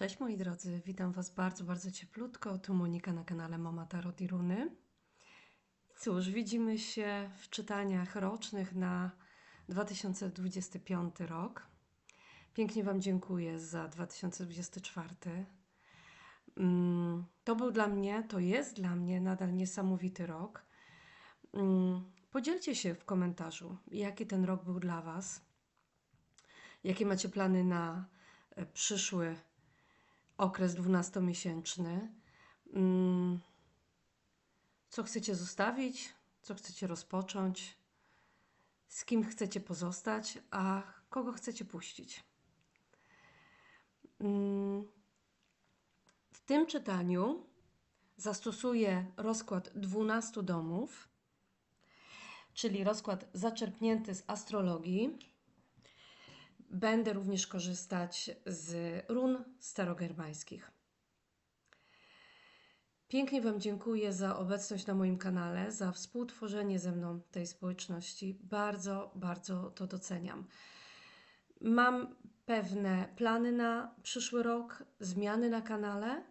Cześć moi drodzy, witam Was bardzo, bardzo cieplutko. Tu Monika na kanale Mama Tarot i Runy. Cóż, widzimy się w czytaniach rocznych na 2025 rok. Pięknie Wam dziękuję za 2024. Mm, To był dla mnie, to jest dla mnie nadal niesamowity rok. Mm, Podzielcie się w komentarzu, jaki ten rok był dla Was. Jakie macie plany na e, przyszły okres 12-miesięczny. Mm, Co chcecie zostawić, co chcecie rozpocząć, z kim chcecie pozostać, a kogo chcecie puścić. Mm, W tym czytaniu zastosuję rozkład 12 domów, czyli rozkład zaczerpnięty z astrologii. Będę również korzystać z run starogermańskich. Pięknie Wam dziękuję za obecność na moim kanale, za współtworzenie ze mną tej społeczności. Bardzo, bardzo to doceniam. Mam pewne plany na przyszły rok, zmiany na kanale,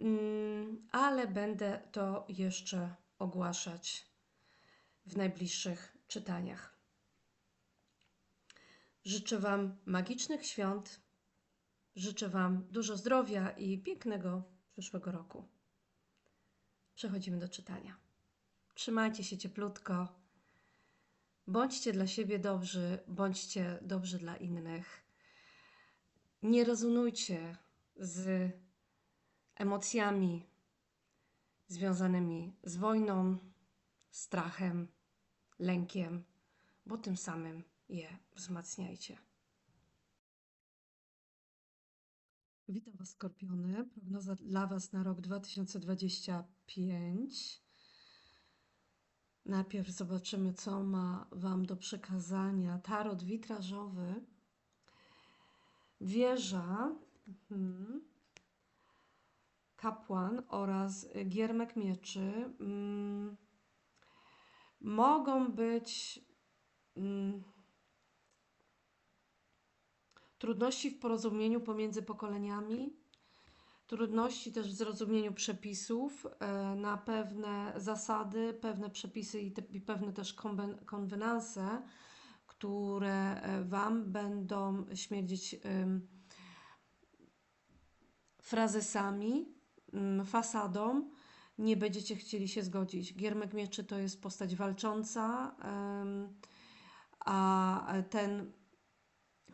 mm, ale będę to jeszcze ogłaszać w najbliższych czytaniach. Życzę Wam magicznych świąt. Życzę Wam dużo zdrowia i pięknego przyszłego roku. Przechodzimy do czytania. Trzymajcie się cieplutko. Bądźcie dla siebie dobrzy, bądźcie dobrzy dla innych. Nie rezonujcie z emocjami związanymi z wojną, strachem, lękiem, bo tym samym je wzmacniajcie. Witam Was, Skorpiony. Prognoza dla Was na rok 2025. Najpierw zobaczymy, co ma Wam do przekazania tarot witrażowy. Wieża, mhm, kapłan oraz giermek mieczy mm, mogą być mm, trudności w porozumieniu pomiędzy pokoleniami, trudności też w zrozumieniu przepisów e, na pewne zasady, pewne przepisy i, te, i pewne też konwen- konwenanse, które e, Wam będą śmierdzić frazesami, fasadą. Nie będziecie chcieli się zgodzić. Giermek Mieczy to jest postać walcząca, a ten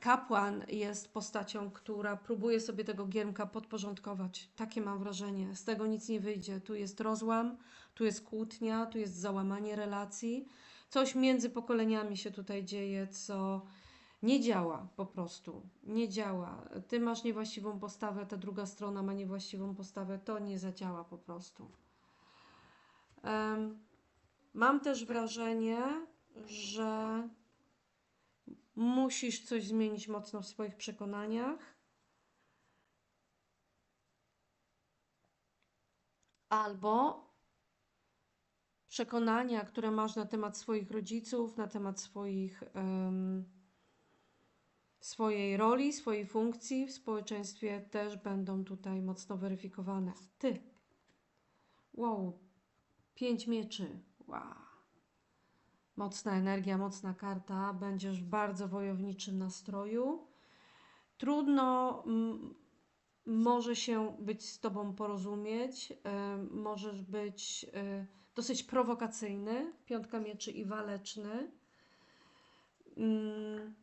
kapłan jest postacią, która próbuje sobie tego giermka podporządkować. Takie mam wrażenie. Z tego nic nie wyjdzie. Tu jest rozłam, tu jest kłótnia, tu jest załamanie relacji. Coś między pokoleniami się tutaj dzieje, co nie działa po prostu. Nie działa. Ty masz niewłaściwą postawę, ta druga strona ma niewłaściwą postawę. To nie zadziała po prostu. Em, Mam też wrażenie, że musisz coś zmienić mocno w swoich przekonaniach. Albo przekonania, które masz na temat swoich rodziców, na temat swoich, em, swojej roli, swojej funkcji w społeczeństwie też będą tutaj mocno weryfikowane. Ty. Wow. Pięć mieczy. Wow. Mocna energia, mocna karta. Będziesz w bardzo wojowniczym nastroju. Trudno może się być z Tobą porozumieć. e, Możesz być e, dosyć prowokacyjny. Piątka mieczy i waleczny. Mm,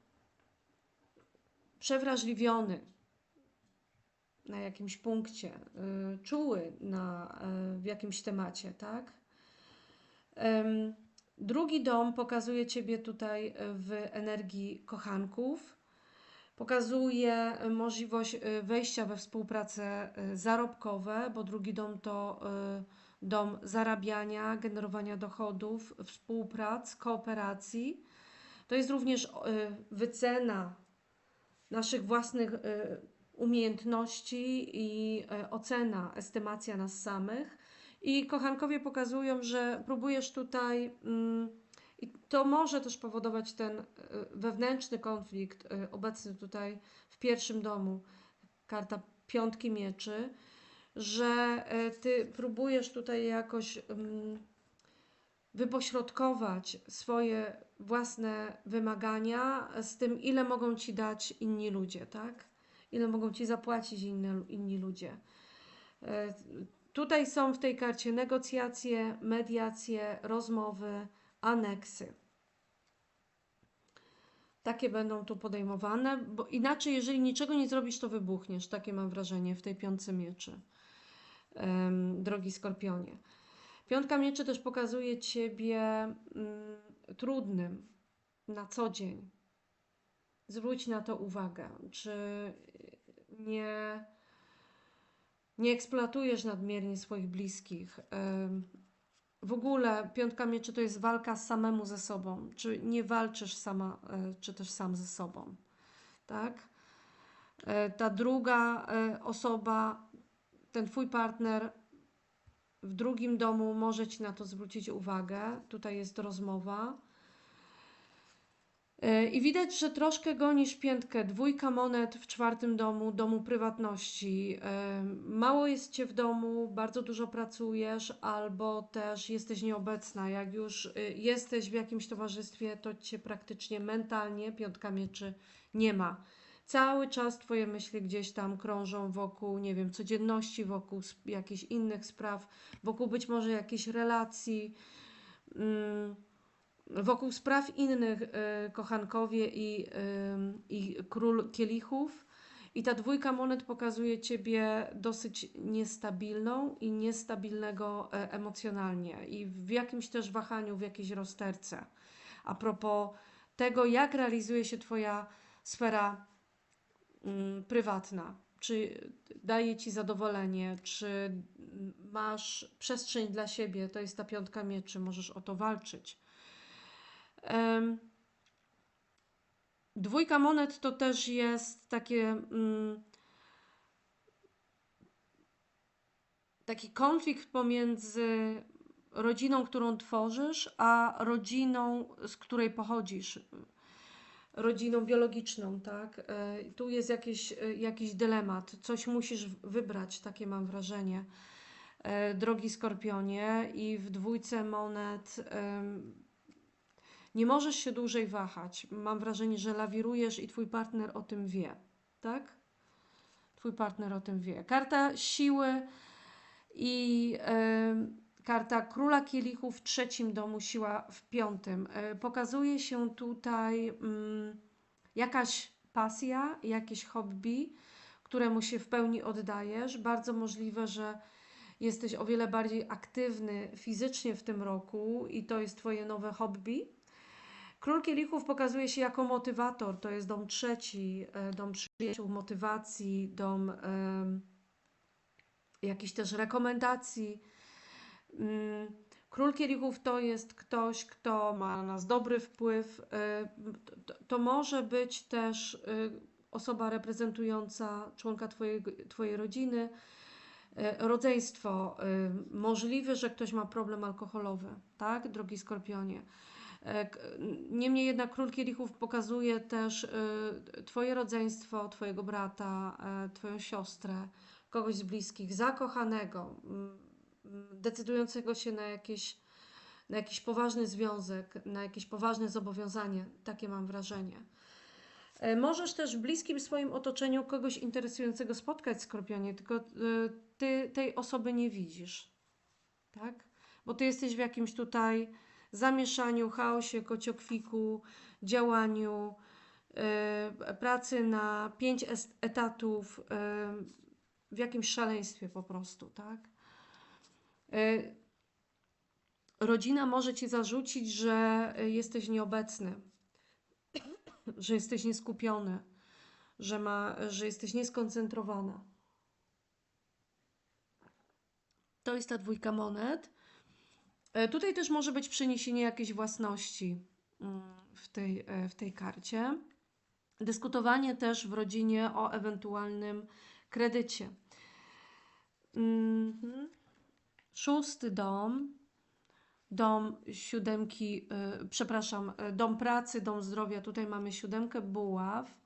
Przewrażliwiony na jakimś punkcie. e, Czuły na, e, w jakimś temacie, tak? Em, Drugi dom pokazuje Ciebie tutaj w energii kochanków. Pokazuje możliwość y, wejścia we współpracę zarobkowe, bo drugi dom to dom zarabiania, generowania dochodów, współprac, kooperacji. To jest również wycena naszych własnych umiejętności i ocena, estymacja nas samych. I kochankowie pokazują, że próbujesz tutaj, mm, i to może też powodować ten y, wewnętrzny konflikt y, obecny tutaj w pierwszym domu. karta piątki mieczy, że e, ty próbujesz tutaj jakoś mm, wypośrodkować swoje własne wymagania z tym, ile mogą ci dać inni ludzie, tak? Ile mogą ci zapłacić inne, inni ludzie. Tutaj są w tej karcie negocjacje, mediacje, rozmowy, aneksy. Takie będą tu podejmowane, bo inaczej, jeżeli niczego nie zrobisz, to wybuchniesz. Takie mam wrażenie w tej piątce mieczy, drogi skorpionie. Piątka mieczy też pokazuje ciebie mm, trudnym na co dzień. Zwróć na to uwagę, czy nie, nie eksploatujesz nadmiernie swoich bliskich. W ogóle piątka mieczy to jest walka samemu ze sobą. Czy nie walczysz sama, e, czy też sam ze sobą. Tak? E, Ta druga e, osoba, ten twój partner w drugim domu może ci na to zwrócić uwagę. Tutaj jest rozmowa. E, I widać, że troszkę gonisz piętkę. Dwójka monet w czwartym domu, domu prywatności. E, Mało jest cię w domu, bardzo dużo pracujesz, albo też jesteś nieobecna. Jak już y, jesteś w jakimś towarzystwie, to cię praktycznie mentalnie piątka mieczy nie ma. Cały czas twoje myśli gdzieś tam krążą wokół, nie wiem, codzienności, wokół jakichś innych spraw, wokół być może jakichś relacji. Mm, wokół spraw innych y, kochankowie i, król kielichów. I ta dwójka monet pokazuje ciebie dosyć niestabilną i niestabilnego e, emocjonalnie i w jakimś też wahaniu, w jakiejś rozterce. A propos tego, jak realizuje się twoja sfera mm, prywatna. Czy daje ci zadowolenie, czy masz przestrzeń dla siebie, to jest ta piątka mieczy, możesz o to walczyć. Dwójka monet to też jest takie mm, taki konflikt pomiędzy rodziną, którą tworzysz, a rodziną, z której pochodzisz. Rodziną biologiczną, tak? E, Tu jest jakiś, e, jakiś dylemat, coś musisz wybrać, takie mam wrażenie. E, Drogi Skorpionie, i w dwójce monet nie możesz się dłużej wahać. Mam wrażenie, że lawirujesz i twój partner o tym wie, tak? Twój partner o tym wie. Karta siły i karta króla kielichów w trzecim domu, siła w piątym. E, pokazuje się tutaj mm, jakaś pasja, jakieś hobby, któremu się w pełni oddajesz. Bardzo możliwe, że jesteś o wiele bardziej aktywny fizycznie w tym roku i to jest Twoje nowe hobby. Król Kielichów pokazuje się jako motywator, to jest dom trzeci, e, dom przyjaciół, motywacji, dom jakichś też rekomendacji. Mm, Król Kielichów to jest ktoś, kto ma na nas dobry wpływ. e, To, może być też e, osoba reprezentująca członka twojego, Twojej rodziny, rodzeństwo. Możliwe, że ktoś ma problem alkoholowy, tak, drogi Skorpionie. E, Niemniej jednak Król Kielichów pokazuje też y, Twoje rodzeństwo, Twojego brata, e, Twoją siostrę, kogoś z bliskich, zakochanego, mm, decydującego się na jakieś, na jakiś poważny związek, na jakieś poważne zobowiązanie. Takie mam wrażenie. E, Możesz też w bliskim swoim otoczeniu kogoś interesującego spotkać, Skorpionie, tylko Ty tej osoby nie widzisz, tak? Bo Ty jesteś w jakimś tutaj zamieszaniu, chaosie, kociokwiku, działaniu, e, pracy na pięć etatów, e, w jakimś szaleństwie po prostu, tak? E, rodzina może ci zarzucić, że jesteś nieobecny, że jesteś nieskupiony, że, ma, że jesteś nieskoncentrowana. To jest ta dwójka monet. E, Tutaj też może być przeniesienie jakiejś własności mm, w tej, e, w tej karcie. Dyskutowanie też w rodzinie o ewentualnym kredycie. Mhm. Szósty dom, dom siódemki, y, przepraszam, dom pracy, dom zdrowia. Tutaj mamy siódemkę buław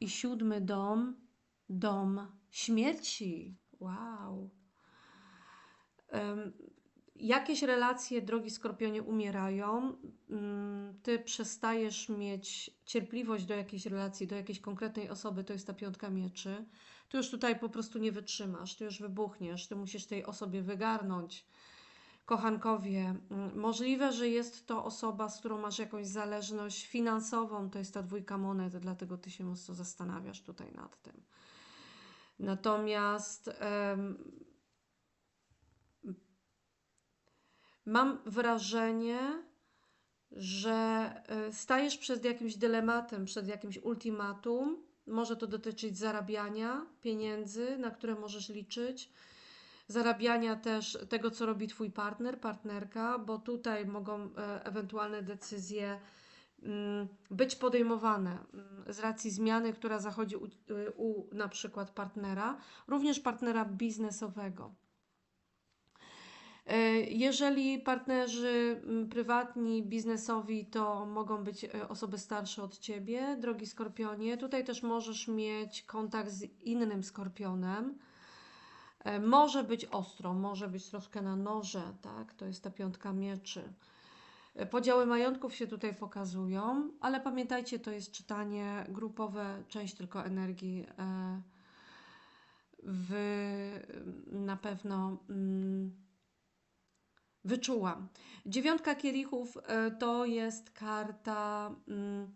i siódmy dom, dom śmierci. Wow. Jakieś relacje, drogi Skorpionie, umierają. Mm, Ty przestajesz mieć cierpliwość do jakiejś relacji, do jakiejś konkretnej osoby, to jest ta piątka mieczy. Ty już tutaj po prostu nie wytrzymasz, ty już wybuchniesz, ty musisz tej osobie wygarnąć. Kochankowie, mm, możliwe, że jest to osoba, z którą masz jakąś zależność finansową, to jest ta dwójka monet, dlatego ty się mocno zastanawiasz tutaj nad tym. Natomiast mam wrażenie, że y, stajesz przed jakimś dylematem, przed jakimś ultimatum. Może to dotyczyć zarabiania pieniędzy, na które możesz liczyć, zarabiania też tego, co robi Twój partner, partnerka, bo tutaj mogą e, ewentualne decyzje mm, być podejmowane mm, z racji zmiany, która zachodzi u, y, u na przykład partnera, również partnera biznesowego. E, Jeżeli partnerzy prywatni, biznesowi, to mogą być e, osoby starsze od ciebie, drogi skorpionie. Tutaj też możesz mieć kontakt z innym skorpionem. E, Może być ostro, może być troszkę na noże, tak? To jest ta piątka mieczy. Podziały majątków się tutaj pokazują, ale pamiętajcie, to jest czytanie grupowe, część tylko energii. Wy na pewno. mm, wyczułam. Dziewiątka kielichów e, to jest karta mm,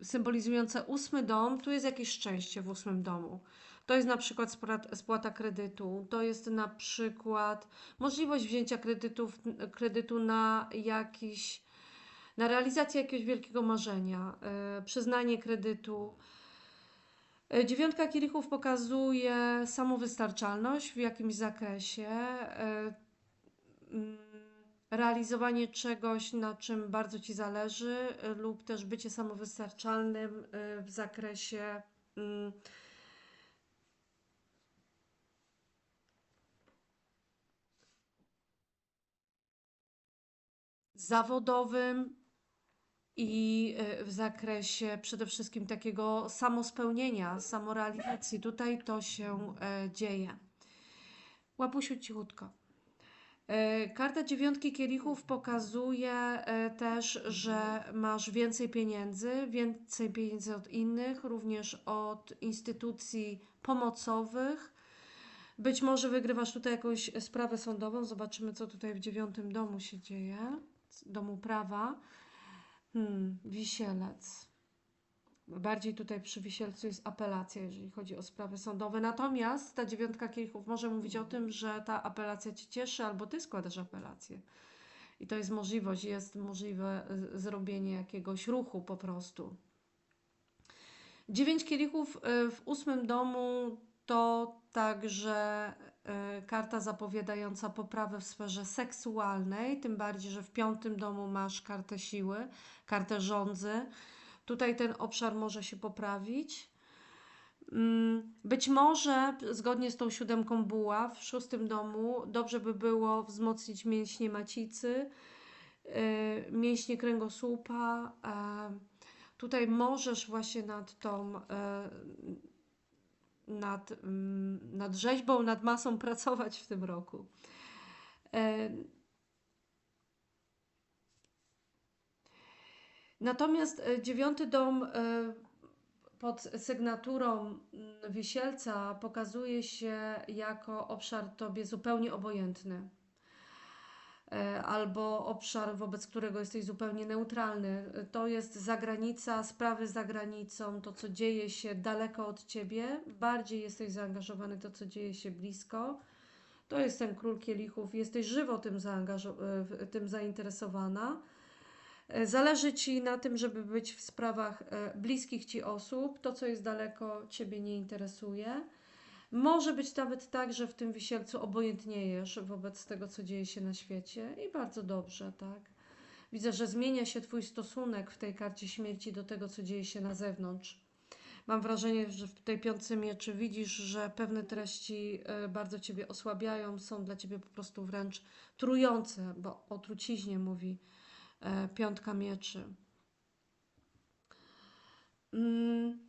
y, symbolizująca ósmy dom. Tu jest jakieś szczęście w ósmym domu. To jest na przykład spłat- spłata kredytu, to jest na przykład możliwość wzięcia kredytów, kredytu na jakiś, na realizację jakiegoś wielkiego marzenia, e, przyznanie kredytu. E, Dziewiątka kielichów pokazuje samowystarczalność w jakimś zakresie, e, realizowanie czegoś, na czym bardzo Ci zależy, y, lub też bycie samowystarczalnym y, w zakresie mm, zawodowym i y, w zakresie przede wszystkim takiego samospełnienia, samorealizacji. Tutaj to się e, dzieje. Łapusiu cichutko. E, Karta dziewiątki kielichów pokazuje e, też, że masz więcej pieniędzy, więcej pieniędzy od innych, również od instytucji pomocowych. Być może wygrywasz tutaj jakąś sprawę sądową. Zobaczymy, co tutaj w dziewiątym domu się dzieje. Domu prawa. Hmm, wisielec. Bardziej tutaj przy wisielcu jest apelacja, jeżeli chodzi o sprawy sądowe. Natomiast ta dziewiątka kielichów może mówić o tym, że ta apelacja Cię cieszy, albo Ty składasz apelację. I to jest możliwość, jest możliwe zrobienie jakiegoś ruchu po prostu. Dziewięć kielichów y, w ósmym domu to także y, karta zapowiadająca poprawę w sferze seksualnej, tym bardziej, że w piątym domu masz kartę siły, kartę rządzy. Tutaj ten obszar może się poprawić. Mm, Być może, zgodnie z tą siódemką buław, w szóstym domu dobrze by było wzmocnić mięśnie macicy, yy, mięśnie kręgosłupa. e, Tutaj możesz właśnie nad tą, e, nad, mm, nad rzeźbą, nad masą pracować w tym roku. Natomiast e, dziewiąty dom e, pod sygnaturą wisielca pokazuje się jako obszar tobie zupełnie obojętny. E, Albo obszar, wobec którego jesteś zupełnie neutralny. To jest zagranica, sprawy za granicą, to co dzieje się daleko od ciebie. Bardziej jesteś zaangażowany w to, co dzieje się blisko. To jest ten król kielichów. Jesteś żywo tym, tym zainteresowana. E, Zależy Ci na tym, żeby być w sprawach e, bliskich Ci osób. To, co jest daleko, Ciebie nie interesuje. Może być nawet tak, że w tym wisielcu obojętniejesz wobec tego, co dzieje się na świecie i bardzo dobrze, tak? Widzę, że zmienia się Twój stosunek w tej karcie śmierci do tego, co dzieje się na zewnątrz. Mam wrażenie, że w tej piątce mieczy widzisz, że pewne treści e, bardzo Ciebie osłabiają, są dla Ciebie po prostu wręcz trujące, bo o truciźnie mówi piątka mieczy. Mm.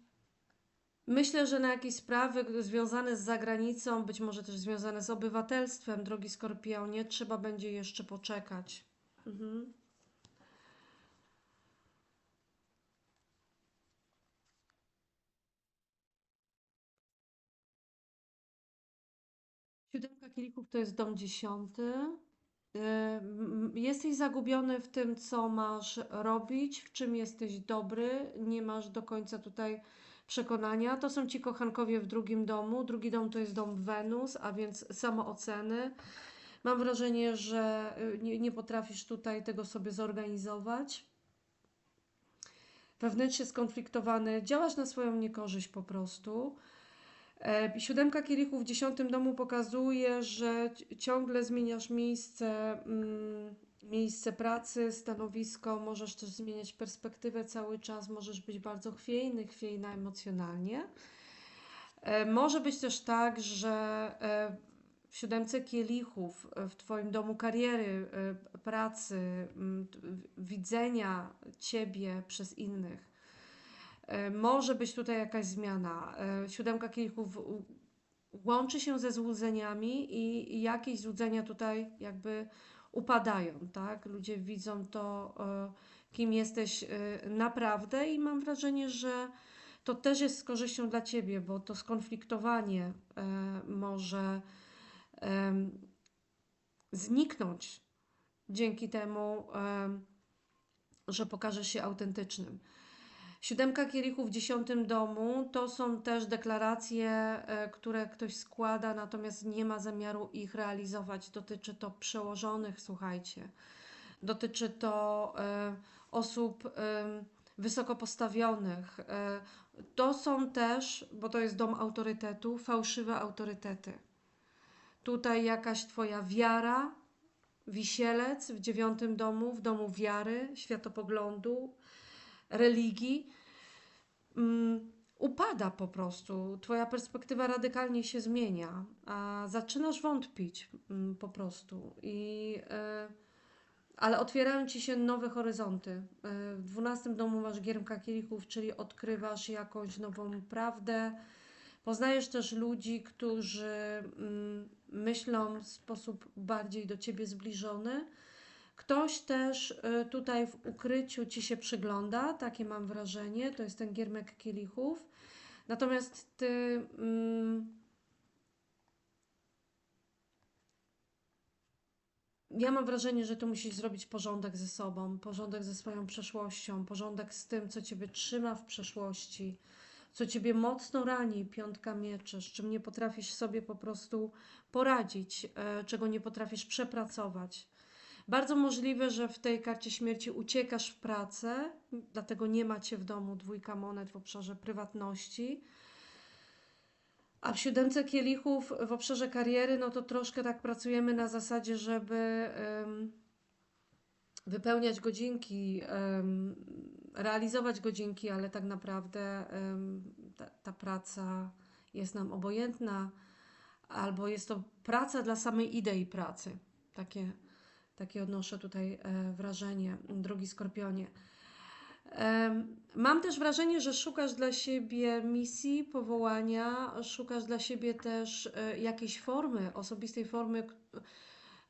Myślę, że na jakieś sprawy związane z zagranicą, być może też związane z obywatelstwem, drogi Skorpionie, trzeba będzie jeszcze poczekać. Mhm. Siódemka kielichów to jest dom dziesiąty. Jesteś zagubiony w tym, co masz robić, w czym jesteś dobry, nie masz do końca tutaj przekonania. To są ci kochankowie w drugim domu. Drugi dom to jest dom Wenus, a więc samooceny. Mam wrażenie, że y, nie, nie potrafisz tutaj tego sobie zorganizować. Wewnętrznie skonfliktowany, działasz na swoją niekorzyść po prostu. E, Siódemka kielichów w dziesiątym domu pokazuje, że ci- ciągle zmieniasz miejsce, mm, miejsce pracy, stanowisko, możesz też zmieniać perspektywę cały czas, możesz być bardzo chwiejny, chwiejna emocjonalnie. E, Może być też tak, że e, w siódemce kielichów, w Twoim domu kariery, pracy, widzenia Ciebie przez innych, może być tutaj jakaś zmiana. E, Siódemka kielichów łączy się ze złudzeniami i jakieś złudzenia tutaj jakby upadają, tak? Ludzie widzą to, e, kim jesteś e, naprawdę i mam wrażenie, że to też jest z korzyścią dla Ciebie, bo to skonfliktowanie e, może zniknąć dzięki temu, em, że pokażesz się autentycznym. Siódemka kielichów w dziesiątym domu to są też deklaracje, e, które ktoś składa, natomiast nie ma zamiaru ich realizować. Dotyczy to przełożonych, słuchajcie. Dotyczy to e, osób wysoko postawionych. E, to są też, bo to jest dom autorytetu, fałszywe autorytety. Tutaj jakaś Twoja wiara, wisielec w dziewiątym domu, w domu wiary, światopoglądu, religii, mm, upada po prostu. Twoja perspektywa radykalnie się zmienia, a zaczynasz wątpić mm, po prostu. I, e, ale otwierają ci się nowe horyzonty. E, w dwunastym domu masz giermka kielichów, czyli odkrywasz jakąś nową prawdę. Poznajesz też ludzi, którzy mm, myślą w sposób bardziej do ciebie zbliżony. Ktoś też y, tutaj w ukryciu ci się przygląda, takie mam wrażenie, to jest ten giermek kielichów. Natomiast ty mm, ja mam wrażenie, że tu musisz zrobić porządek ze sobą, porządek ze swoją przeszłością, porządek z tym, co ciebie trzyma w przeszłości, co ciebie mocno rani, piątka mieczy, z czym nie potrafisz sobie po prostu poradzić, e, czego nie potrafisz przepracować. Bardzo możliwe, że w tej karcie śmierci uciekasz w pracę, dlatego nie macie w domu dwójka monet w obszarze prywatności. A w siódemce kielichów w obszarze kariery, no to troszkę tak pracujemy na zasadzie, żeby em, wypełniać godzinki, em, realizować godzinki, ale tak naprawdę em, ta, ta praca jest nam obojętna, albo jest to praca dla samej idei pracy. Takie, takie odnoszę tutaj e, wrażenie, drogi Skorpionie. Mam też wrażenie, że szukasz dla siebie misji, powołania, szukasz dla siebie też e, jakiejś formy, osobistej formy,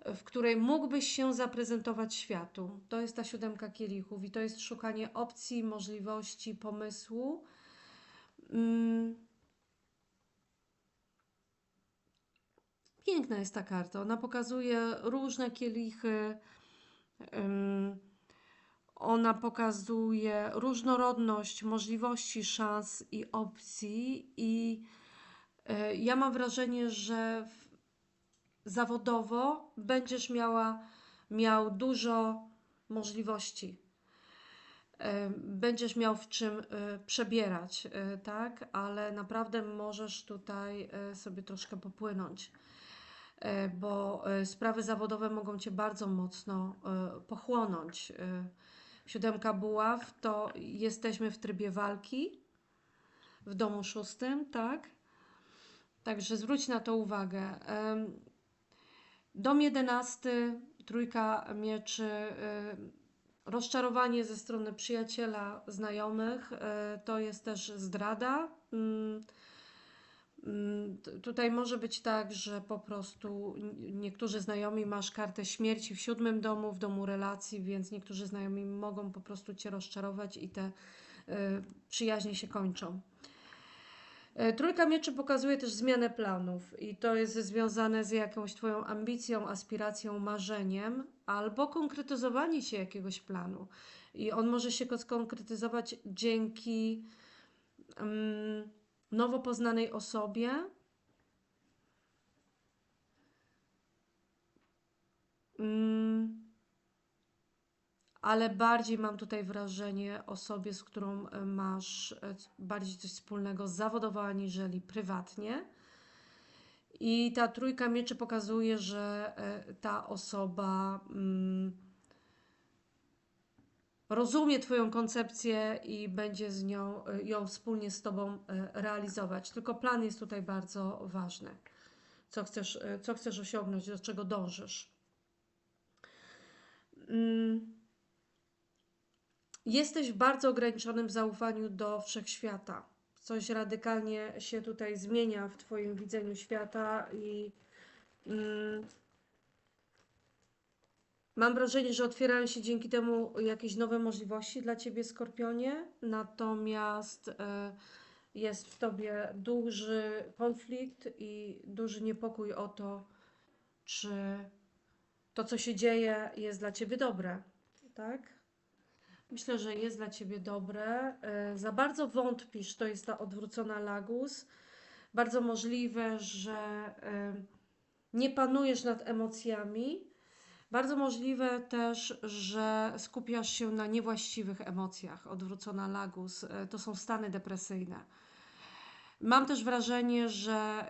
w której mógłbyś się zaprezentować światu. To jest ta siódemka kielichów i to jest szukanie opcji, możliwości, pomysłu. Mm, Piękna jest ta karta. Ona pokazuje różne kielichy. Ona pokazuje różnorodność możliwości, szans i opcji. I e, ja mam wrażenie, że zawodowo będziesz miała miał dużo możliwości. E, Będziesz miał w czym e, przebierać, tak? Ale naprawdę możesz tutaj sobie troszkę popłynąć bo e, sprawy zawodowe mogą Cię bardzo mocno e, pochłonąć. E, Siódemka buław to jesteśmy w trybie walki w domu szóstym, tak? Także zwróć na to uwagę. Dom jedenasty, trójka mieczy, rozczarowanie ze strony przyjaciela, znajomych, e, to jest też zdrada, Mm, Tutaj może być tak, że po prostu niektórzy znajomi masz kartę śmierci w siódmym domu, w domu relacji, więc niektórzy znajomi mogą po prostu cię rozczarować i te y, przyjaźnie się kończą. E, Trójka mieczy pokazuje też zmianę planów i to jest związane z jakąś Twoją ambicją, aspiracją, marzeniem albo konkretyzowanie się jakiegoś planu. I on może się ko- skonkretyzować dzięki mm, nowo poznanej osobie. Mm, ale bardziej mam tutaj wrażenie osobie, z którą e, masz e, bardziej coś wspólnego zawodowo aniżeli prywatnie. I ta trójka mieczy pokazuje, że e, ta osoba mm, rozumie Twoją koncepcję i będzie z nią, e, ją wspólnie z Tobą e, realizować. Tylko plan jest tutaj bardzo ważny. Co chcesz, e, co chcesz osiągnąć, do czego dążysz. Mm, Jesteś w bardzo ograniczonym zaufaniu do wszechświata. Coś radykalnie się tutaj zmienia w Twoim widzeniu świata i mm, mam wrażenie, że otwierają się dzięki temu jakieś nowe możliwości dla Ciebie, Skorpionie. Natomiast e, jest w Tobie duży konflikt i duży niepokój o to, czy to, co się dzieje, jest dla Ciebie dobre. Tak? Myślę, że jest dla Ciebie dobre. E, Za bardzo wątpisz, to jest ta odwrócona lagus. Bardzo możliwe, że e, nie panujesz nad emocjami. Bardzo możliwe też, że skupiasz się na niewłaściwych emocjach. Odwrócona lagus e, to są stany depresyjne. Mam też wrażenie, że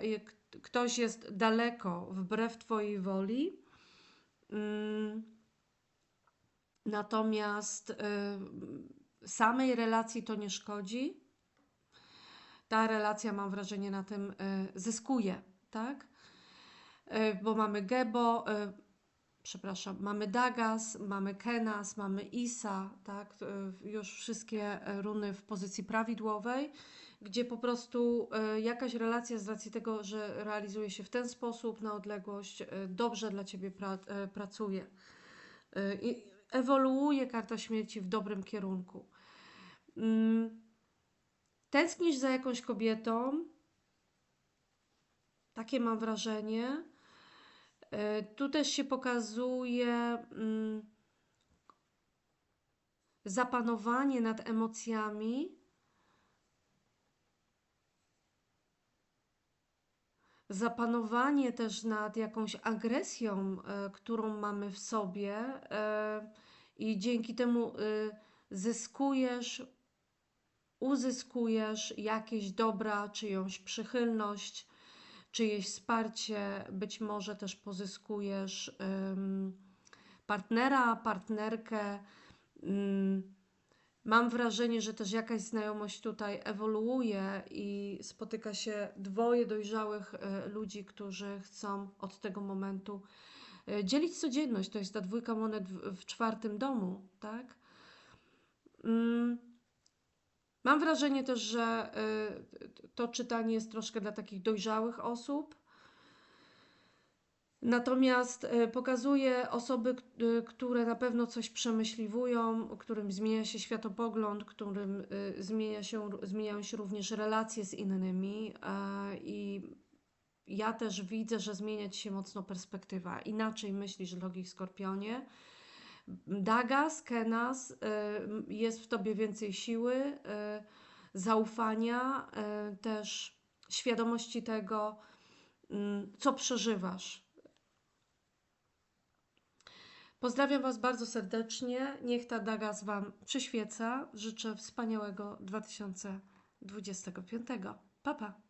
ktoś jest daleko wbrew Twojej woli. Mm, Natomiast y, samej relacji to nie szkodzi. Ta relacja, mam wrażenie, na tym y, zyskuje, tak? Bo mamy Gebo, przepraszam, mamy Dagas, mamy Kenas, mamy Isa, tak? Y, już wszystkie y, runy w pozycji prawidłowej, gdzie po prostu y, jakaś relacja z racji tego, że realizuje się w ten sposób na odległość, dobrze dla Ciebie pra- pracuje. I ewoluuje karta śmierci w dobrym kierunku. Mm, Tęsknisz za jakąś kobietą, takie mam wrażenie. Y, Tu też się pokazuje mm, zapanowanie nad emocjami, zapanowanie też nad jakąś agresją, e, którą mamy w sobie, e, i dzięki temu zyskujesz, uzyskujesz jakieś dobra, czyjąś przychylność, czyjeś wsparcie, być może też pozyskujesz partnera, partnerkę. Mam wrażenie, że też jakaś znajomość tutaj ewoluuje i spotyka się dwoje dojrzałych e, ludzi, którzy chcą od tego momentu e, dzielić codzienność. To jest ta dwójka monet w, w czwartym domu, tak? Mam wrażenie też, że t- to czytanie jest troszkę dla takich dojrzałych osób. Natomiast e, pokazuje osoby, e, które na pewno coś przemyśliwują, którym zmienia się światopogląd, którym zmienia się, zmieniają się również relacje z innymi. I ja też widzę, że zmienia ci się mocno perspektywa. Inaczej myślisz, drogi Skorpionie. Dagas, Kenas, y, jest w tobie więcej siły, y, zaufania, y, też świadomości tego, mm, co przeżywasz. Pozdrawiam Was bardzo serdecznie. Niech ta Dagas Wam przyświeca. Życzę wspaniałego 2025. Pa, pa.